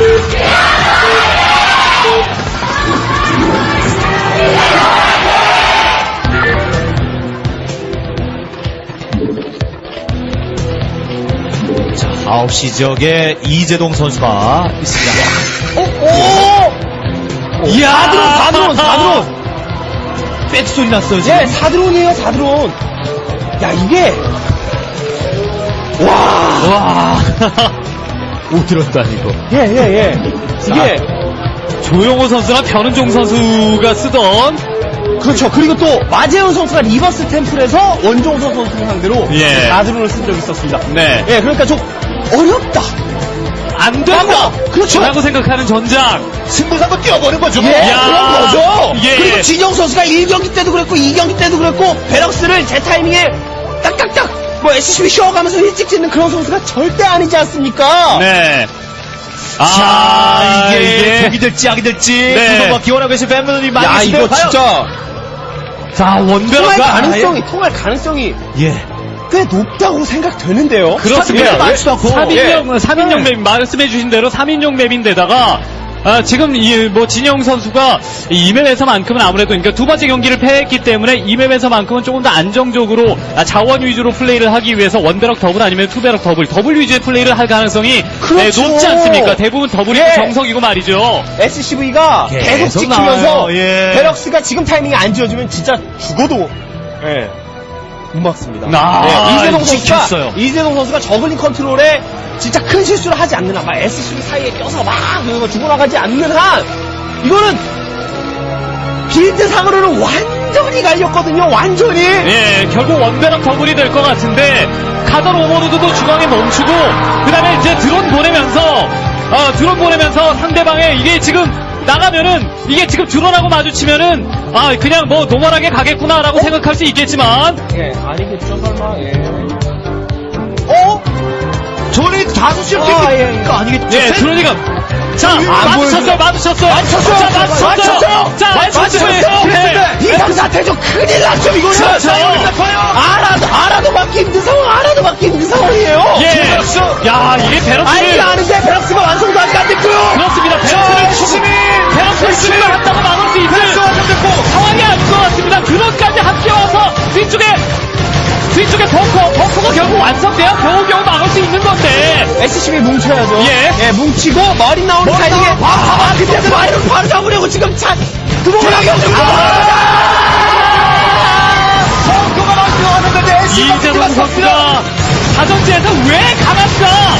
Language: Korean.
자, 9시 지역에 이재동 선수가 있습니다. 오! 이야! 4드론, 4드론, 4드론! 백 소리 났어요, 지금. 예, 4드론이에요, 4드론. 야, 이게. 와! 와. 오, 들었다, 이거. 예, 예, 예. 이게. 조용호 선수나 변은종 선수가 쓰던 그렇죠. 그리고 또, 마재훈 선수가 리버스 템플에서 원종서 선수 상대로 예. 4드론을 쓴 적이 있었습니다. 네. 예, 그러니까 좀 어렵다. 안. 된다. 그렇죠. 라고 생각하는 전장. 승부사고 뛰어버린 거죠, 뭐. 예, 야. 그런 거죠. 예. 그리고 진영 선수가 1경기 때도 그랬고 2경기 때도 그랬고 베럭스를 제 타이밍에 뭐 SCB 쉬어가면서 일찍 짓는 그런 선수가 절대 아니지 않습니까? 네. 자, 아, 이게 독이 될지 악이 될지 네. 구도가 기원하고 계신 팬분들이 많이 야. 이거 과연? 진짜 자, 원베럭 통할 가- 가능성이 통할 가능성이 예. 꽤 높다고 생각되는데요. 그렇습니다. 예, 많지도 않고. 3인용, 예. 3인용 네. 맵, 말씀해주신 대로 3인용 맵인데다가, 아, 지금 이, 뭐, 진영 선수가 이 맵에서만큼은 아무래도, 그러니까 두 번째 경기를 패했기 때문에 이 맵에서만큼은 조금 더 안정적으로 아, 자원 위주로 플레이를 하기 위해서 원베럭 더블 아니면 투베럭 더블, 더블 위주의 플레이를 할 가능성이 그렇죠. 네, 높지 않습니까? 대부분 더블이 예. 정석이고 말이죠. SCV가 계속 계속 지키면서. 예. 베럭스가 지금 타이밍에 안 지어주면 진짜 죽어도 예. 못 막습니다. 아, 예, 이재동 지켰어요. 선수가 이재동 선수가 저글링 컨트롤에 진짜 큰 실수를 하지 않는 한, 막 SCV 사이에 껴서 막 그거 죽어나가지 않는 한 이거는 빌드 상으로는 완전히 갈렸거든요. 완전히. 예, 결국 원베럭 더블이 될 것 같은데 카던 오버로드도 중앙에 멈추고 그 다음에 이제 드론 보내면서 어, 드론 보내면서 상대방의 이게 지금 나가면은 이게 지금 드론하고 마주치면은 아 그냥 뭐 노멀하게 가겠구나라고 생각할 수 있겠지만 예, 아니겠죠 설마. 예. 어? 저리 다섯 시에 아, 예, 예. 거 아니겠죠? 예 드론이가 자 마주쳤어요 마주쳤어요 맞췄어요. 자 마주쳤어요 맞췄어요. 자 맞췄어요. 네. 이상 사태 좀 큰일 났죠 이거는. 그렇죠. 알아도 알아도 막기 힘든 상황, 알아도 막기 힘든 상황이에요. 예. 야 이게 알지 베럭스를 아는데 베럭스가 완성도 아직 안 됐고요. 그렇습니다. 베럭스를 베럭스를 출발한다고 막을 수 있을 상황이 아닌 것 같습니다. 드론까지 함께 와서 뒤쪽에 뒤쪽에 벙커 벙커가 결국 완성돼야 겨우겨우 막을 수 있는 건데 SCB 뭉쳐야죠. 예. 뭉치고 머리 나오는 타이밍에 아, 그때도 마이를 바로 잡으려고 지금 차 들어오려고 이재동 선수가 사전제에서 왜 강할까? 확실히 사전제에서 아,